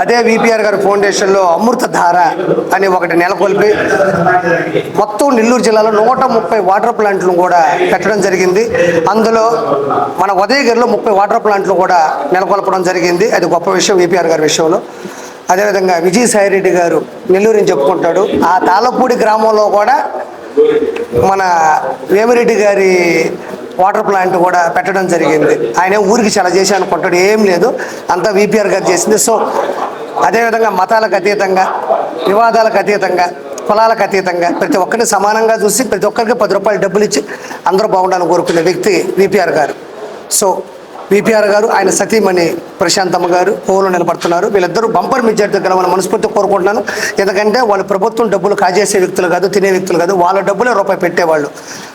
అదే విపిఆర్ గారు ఫౌండేషన్లో అమృతధార అని ఒకటి నెలకొల్పి మొత్తం నెల్లూరు జిల్లాలో నూట ముప్పై వాటర్ ప్లాంట్లను కూడా పెట్టడం జరిగింది. అందులో మన ఉదయగిరిలో ముప్పై వాటర్ ప్లాంట్లు కూడా నెలకొల్పడం జరిగింది. అది గొప్ప విషయం విపిఆర్ గారి విషయంలో. అదేవిధంగా విజయసాయి రెడ్డి గారు నెల్లూరు అని చెప్పుకుంటాడు. ఆ తాళపూడి గ్రామంలో కూడా మన వేమిరెడ్డి గారి వాటర్ ప్లాంట్ కూడా పెట్టడం జరిగింది. ఆయన ఊరికి చాలా చేసి అనుకుంటాడు. ఏం లేదు. అంతా విపిఆర్ గారు చేసింది. సో అదేవిధంగా మతాలకు అతీతంగా వివాదాలకు అతీతంగా కులాలకు అతీతంగా ప్రతి ఒక్కరిని సమానంగా చూసి ప్రతి ఒక్కరికి పది రూపాయలు డబ్బులు ఇచ్చి అందరూ బాగుండాలని కోరుకునే వ్యక్తి విపిఆర్ గారు. సో విపిఆర్ గారు ఆయన సతీమణి ప్రశాంతమ్మ గారు పోలో నిలబడుతున్నారు. వీళ్ళిద్దరూ బంపర్ మెజార్టీ దగ్గర మనం మనస్ఫూర్తి కోరుకుంటున్నాను. ఎందుకంటే వాళ్ళు ప్రభుత్వం డబ్బులు కాజేసే వ్యక్తులు కాదు తినే వ్యక్తులు కాదు వాళ్ళ డబ్బులే రూపాయి పెట్టేవాళ్ళు.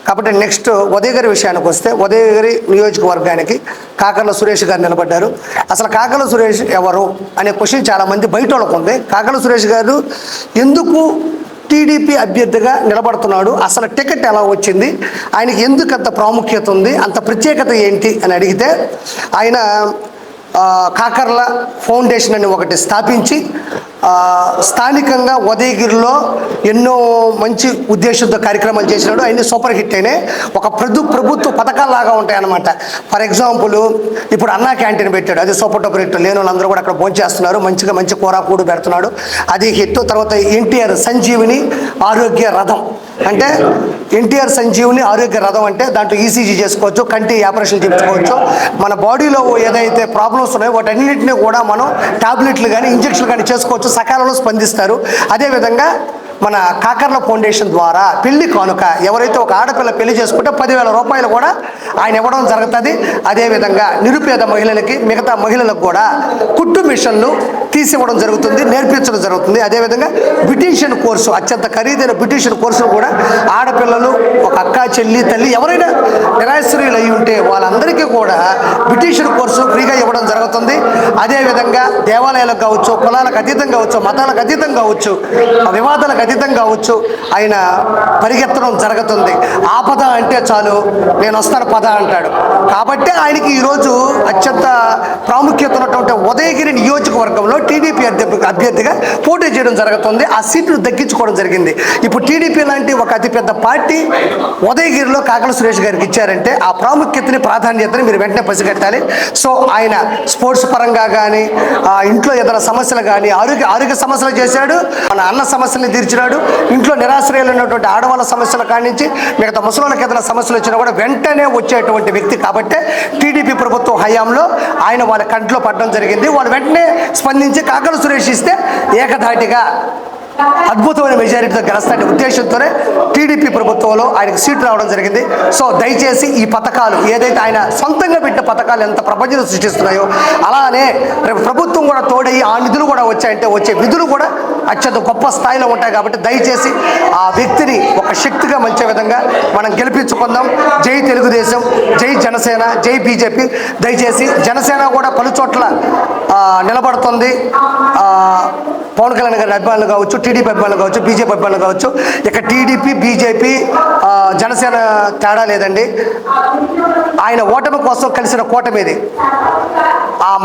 కాబట్టి నెక్స్ట్ ఉదయగిరి విషయానికి వస్తే ఉదయగిరి నియోజకవర్గానికి కాకర్ల సురేష్ గారు నిలబడ్డారు. అసలు కాకర్ల సురేష్ ఎవరు అనే క్వశ్చన్ చాలామంది బయట వాళ్ళకు ఉంది. కాకర్ల సురేష్ గారు ఎందుకు టీడీపీ అభ్యర్థిగా నిలబడుతున్నాడు. అసలు టికెట్ ఎలా వచ్చింది? ఆయనకి ఎందుకు అంత ప్రాముఖ్యత ఉంది? అంత ప్రత్యేకత ఏంటి? అని అడిగితే ఆయన కాకర్ల ఫౌండేషన్ అని ఒకటి స్థాపించి స్థానికంగా ఉదయగిరిలో ఎన్నో మంచి ఉద్దేశంతో కార్యక్రమాలు చేసినాడు. అన్ని సూపర్ హిట్ అయినాయి. ఒక ప్రభు ప్రభుత్వ పథకాల్లాగా ఉంటాయన్నమాట. ఫర్ ఎగ్జాంపుల్ ఇప్పుడు అన్నా క్యాంటీన్ పెట్టాడు. అది సూపర్ టూపర్ హిట్. లేని వాళ్ళందరూ కూడా అక్కడ భోంచేస్తున్నారు. మంచిగా మంచి కూర కూడు పెడుతున్నాడు. అది హిట్. తర్వాత ఎన్టీఆర్ సంజీవిని ఆరోగ్య రథం. అంటే ఎన్టీఆర్ సంజీవుని ఆరోగ్య రథం అంటే దాంట్లో ఈసీజీ చేసుకోవచ్చు కంటి ఆపరేషన్ చేయించుకోవచ్చు. మన బాడీలో ఏదైతే ప్రాబ్లమ్స్ ఉన్నాయో వాటన్నిటిని కూడా మనం టాబ్లెట్లు కానీ ఇంజక్షన్లు కానీ చేసుకోవచ్చు. సకాలంలో స్పందిస్తారు. అదేవిధంగా మన కాకర్ల ఫౌండేషన్ ద్వారా పెళ్ళి కానుక ఎవరైతే ఒక ఆడపిల్ల పెళ్ళి చేసుకుంటే పదివేల రూపాయలు కూడా ఆయన ఇవ్వడం జరుగుతుంది. అదేవిధంగా నిరుపేద మహిళలకి మిగతా మహిళలకు కూడా కుట్టు మిషన్లు తీసివ్వడం జరుగుతుంది నేర్పించడం జరుగుతుంది. అదేవిధంగా బ్యూటీషియన్ కోర్సు అత్యంత ఖరీదైన బ్యూటీషియన్ కోర్సులు కూడా ఆడపిల్లలు ఒక అక్క చెల్లి తల్లి ఎవరైనా నిరాశ్రయులు అయి ఉంటే వాళ్ళందరికీ కూడా బ్యూటీషియన్ కోర్సు ఫ్రీగా జరుగుతుంది. అదేవిధంగా దేవాలయాలకు కావచ్చు కులాలకు అతీతం కావచ్చు మతాలకు అతీతం కావచ్చు వివాదాలకు అతీతం కావచ్చు ఆయన పరిగెత్తడం జరుగుతుంది. ఆపద అంటే చాలు నేను వస్తాను పద అంటాడు. కాబట్టి ఆయనకి ఈరోజు అత్యంత ప్రాముఖ్యత ఉన్నటువంటి ఉదయగిరి నియోజకవర్గంలో టీడీపీ అభ్యర్థి అభ్యర్థిగా పోటీ చేయడం జరుగుతుంది. ఆ సీట్లు దక్కించుకోవడం జరిగింది. ఇప్పుడు టీడీపీ లాంటి ఒక అతిపెద్ద పార్టీ ఉదయగిరిలో కాకల సురేష్ గారికి ఇచ్చారంటే ఆ ప్రాముఖ్యతని ప్రాధాన్యతని మీరు వెంటనే పసిగట్టాలి సో ఆయన స్పోర్ట్స్ పరంగా కానీ ఇంట్లో ఏదైనా సమస్యలు కానీ ఆరోగ్య ఆరోగ్య సమస్యలు చేశాడు మన అన్న సమస్యల్ని తీర్చినాడు ఇంట్లో నిరాశ్రయాలు ఉన్నటువంటి ఆడవాళ్ళ సమస్యల కానించి మిగతా ముసలిళ్ళకి ఏదైనా సమస్యలు వచ్చినా కూడా వెంటనే వచ్చేటువంటి వ్యక్తి కాబట్టే టీడీపీ ప్రభుత్వం హయాంలో ఆయన వాళ్ళ కంట్లో పడడం జరిగింది. వాళ్ళు వెంటనే స్పందించి కాకల సురేష్ ఇస్తే ఏకధాటిగా అద్భుతమైన మెజారిటీతో గెలుస్తాడే ఉద్దేశంతోనే టీడీపీ ప్రభుత్వంలో ఆయనకు సీట్ రావడం జరిగింది. సో దయచేసి ఈ పథకాలు ఏదైతే ఆయన సొంతంగా పెట్టిన పథకాలు ఎంత ప్రపంచం సృష్టిస్తున్నాయో అలానే రేపు ప్రభుత్వం కూడా తోడయ్యి ఆ నిధులు కూడా వచ్చాయంటే వచ్చే విధులు కూడా అత్యంత గొప్ప స్థాయిలో ఉంటాయి కాబట్టి దయచేసి ఆ వ్యక్తిని ఒక శక్తిగా మలిచే విధంగా మనం గెలిపించుకుందాం. జై తెలుగుదేశం జై జనసేన జై బీజేపీ. దయచేసి జనసేన కూడా పలు చోట్ల నిలబడుతుంది. పవన్ కళ్యాణ్ గారి అభిమానులు కావచ్చు టీడీపీ అభిమానులు కావచ్చు బీజేపీ అభిమానులు కావచ్చు. ఇక టీడీపీ బీజేపీ జనసేన తేడా లేదండి. ఆయన ఓటమి కోసం కలిసిన కూటమి ఇది.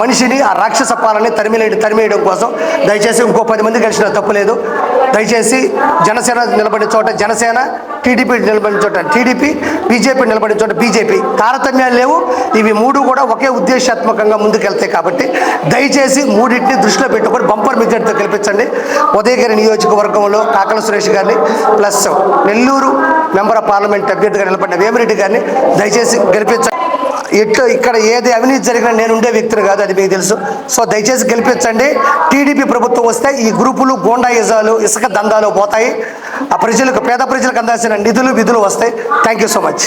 మనిషిని ఆ రాక్షస పాలని తరిమిలేడు తరిమేయడం కోసం దయచేసి ఇంకో పది మంది కలిసిన తప్పులేదు దయచేసి జనసేన నిలబడిన చోట జనసేన టీడీపీ నిలబడిన చోట టీడీపీ బీజేపీ నిలబడిన చోట బీజేపీ. తారతమ్యాలు లేవు. ఇవి మూడు కూడా ఒకే ఉద్దేశాత్మకంగా ముందుకెళ్తాయి కాబట్టి దయచేసి మూడింటిని దృష్టిలో పెట్టుకొని బంపర్ మెజార్టీతో గెలిపించండి. ఉదయగిరి నియోజకవర్గంలో కాకల సురేష్ గారిని plus Nellore member of parliament అభ్యర్థిగా నిలబడిన వేమిరెడ్డి గారిని దయచేసి గెలిపించండి. ఎట్లా ఇక్కడ ఏది అవినీతి జరిగినా నేను ఉండే వ్యక్తిని కాదు అది మీకు తెలుసు. సో దయచేసి గెలిపించండి. టీడీపీ ప్రభుత్వం వస్తే ఈ గ్రూపులు గోండాయిజాలు ఇసుక దందాలు పోతాయి. ఆ ప్రజలకు పేద ప్రజలకు అందాల్సిన నిధులు విధులు వస్తాయి. Thank you so much